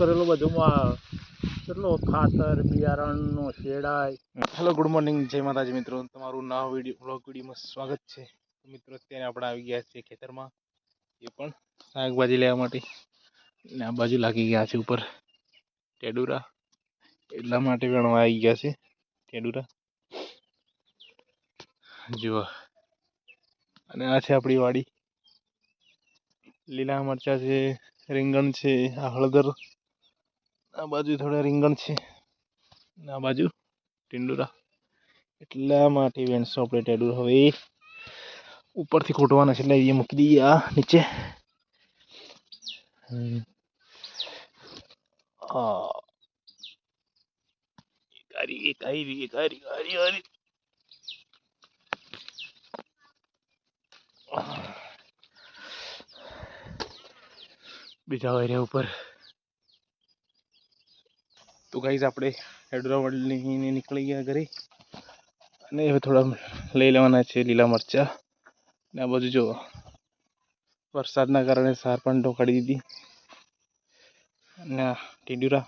કરેલું બધુંમાં કેટલો ખાતર, બિયારણનો શેડાય હેલો ગુડ મોર્નિંગ જય માતાજી મિત્રો. તમારું નવા વીડિયો બ્લોગ વિડીયોમાં સ્વાગત છે. મિત્રો, અત્યારે આપણે આવી ગયા છીએ ખેતરમાં. એ પણ શાકભાજી લેવા માટે. ને આ બાજુ લાગી ગયા છે ઉપર ટેડુરા. એટલા માટે પણ આવી ગયા છે ટેડુરા. જુઓ. અને આ છે આપણી વાડી. લીલા મરચાં છે, રીંગણ છે, આ હળદર. આ બાજુ થોડા રીંગણ છે. અને આ બાજુ ટીંડુરા. એટલા માટે વેણસો આપણે ટેડુર હવે ઉપરથી ખોટવાના છે. એટલે એ મૂકી દઈએ આ નીચે. આરી આરી આરી બીજા વાયરા ઉપર તો ગાઈઝ આપણે હેડરા લઈને નીકળી ગયા ઘરે. અને હવે થોડા લઈ લેવાના છે લીલા મરચા. ને આ બાજુ જો વરસાદના કારણે સાર પણ ઢોકાડી દીધી. અને આ ટીંડુરા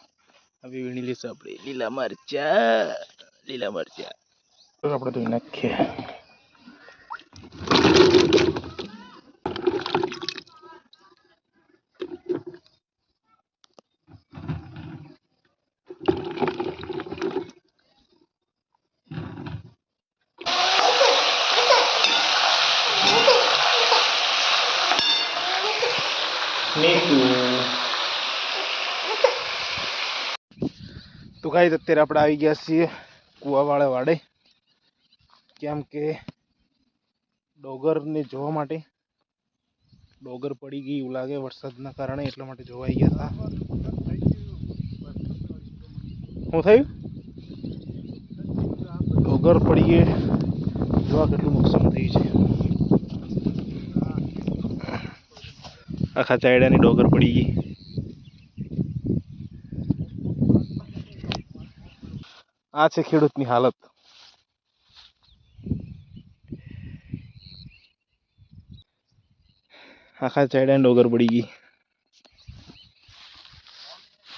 હવે વીણી લઈશું આપણે. લીલા મરચા લીલા મરચા. આપણે ધોઈ નાખીએ. તો ગાઈઝ અત્યારે આપણે આવી ગયા છીએ કુવાવાળા કેમ કે ડોગરને જોવા માટે ડોગર પડી ગઈ એવું લાગે વરસાદના કારણે, એટલા માટે જોવા આવી ગયા હતા. શું થયું? ડોગર પડી ગઈ, જોવા કેટલું નુકસાન થયું છે. આખા ચાયડાની ડોગર પડી ગઈ. આ છે ખેડૂતની હાલત. આખા ચાયડાની ડોગર પડી ગઈ.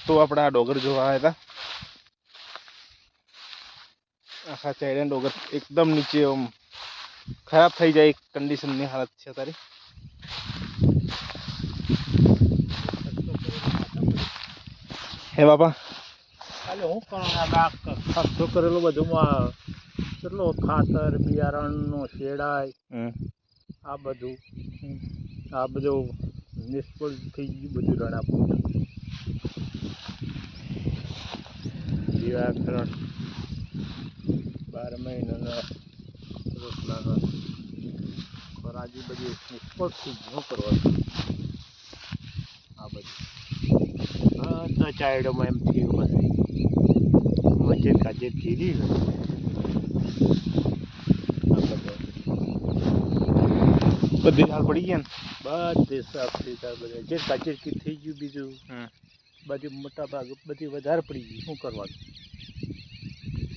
તો આપણે આ ડોગર જોવા આવ્યા હતા. આખા ચાયડાની ડોગર એકદમ નીચે ખરાબ થઈ જાય કન્ડિશનની હાલત છે તારી હે બાપા? એટલે હું પણ ખર્ચો કરેલું બધુંમાં કેટલો ખાતર બિયારણનો શેડાય આ બધું. આ બધું નિષ્ફળ થઈ ગયું બધું રણાપુર દિવાકરણ. બાર મહિનાના રોટલાના ખોરાજી બધી નિષ્ફળ થઈ ગયું શું કરવાનું આ બધું. તો ચાયડોમાં એમ થયું પછી. મજે કાજે ને બધી? હાલ પડી ગયા ને? બધી સાફ લીધા બધા જે કાચેર કી થઈ ગયું બીજું. બધી મોટા ભાગ બધી વધારે પડી ગઈ. શું કરવાનું?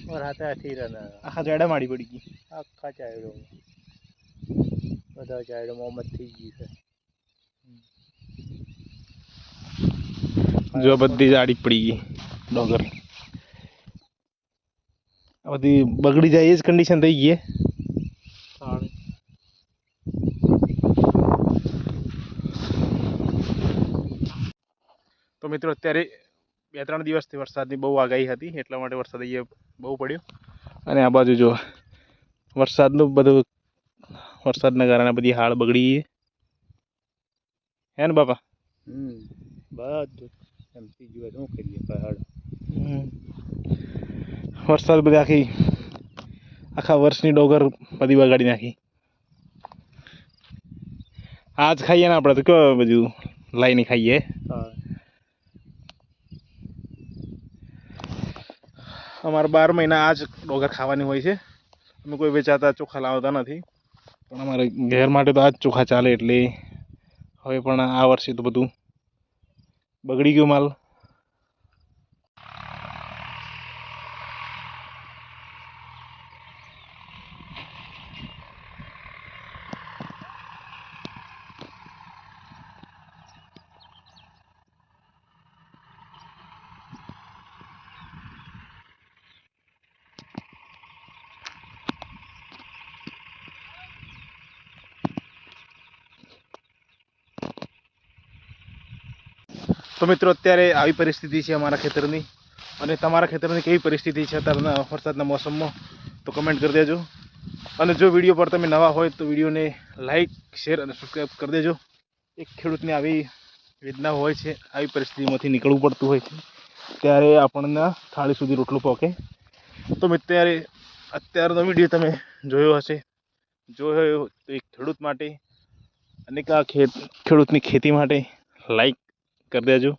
મારા હાથે હાથી રહ્યા આખા ચાયડા માડી પડી ગઈ. આખા ચાયડો બધા ચાયડો મોહમ્મદ થઈ ગઈ છે. જો આ બધી જાડી પડી ગઈ ડોગર. આ બધી બગડી જાય એ જ કન્ડિશન થઈ ગઈ તો મિત્રો અત્યારે બે ત્રણ દિવસથી વરસાદની બહુ આગાહી હતી એટલા માટે વરસાદ અહીંયા બહુ પડ્યો. અને આ બાજુ જો વરસાદનું બધું વરસાદના કારણે બધી હાળ બગડી ગઈ હે ને બાપા? હમ બધું. એમ ગયું શું કરીએ પહાડ વરસાદ બધી આખી આખા વર્ષની ડોગર બધી બગાડી નાખી. આજ ખાઈએ ને આપણે તો કયો બધું લાઈને ખાઈએ. અમારે બાર મહિના આજ ડોગર ખાવાની હોય છે. અમે કોઈ વેચાતા ચોખા લાવતા નથી. પણ અમારે ઘેર માટે તો આજ ચોખા ચાલે એટલે હવે પણ આ વર્ષે તો બધું બગડી ગયો માલ. તો મિત્રો, અત્યારે આવી પરિસ્થિતિ છે અમારા ખેતરની. અને તમારા ખેતરની કેવી પરિસ્થિતિ છે અત્યારના વરસાદના મોસમમાં? તો કમેન્ટ કરી દેજો. અને જો વીડિયો પર તમે નવા હોય, તો વિડીયોને લાઈક શેર અને સબસ્ક્રાઈબ કરી દેજો. એક ખેડૂતને આવી વેદના હોય છે, આવી પરિસ્થિતિમાંથી નીકળવું પડતું હોય છે. ત્યારે આપણને થાળી સુધી રોટલો પહોંચે તો ત્યારે અત્યારનો વીડિયો તમે જોયો હશે. જોયો તો એક ખેડૂત માટે, અને આ ખેત, ખેડૂતની ખેતી માટે લાઈક કરી દેજો.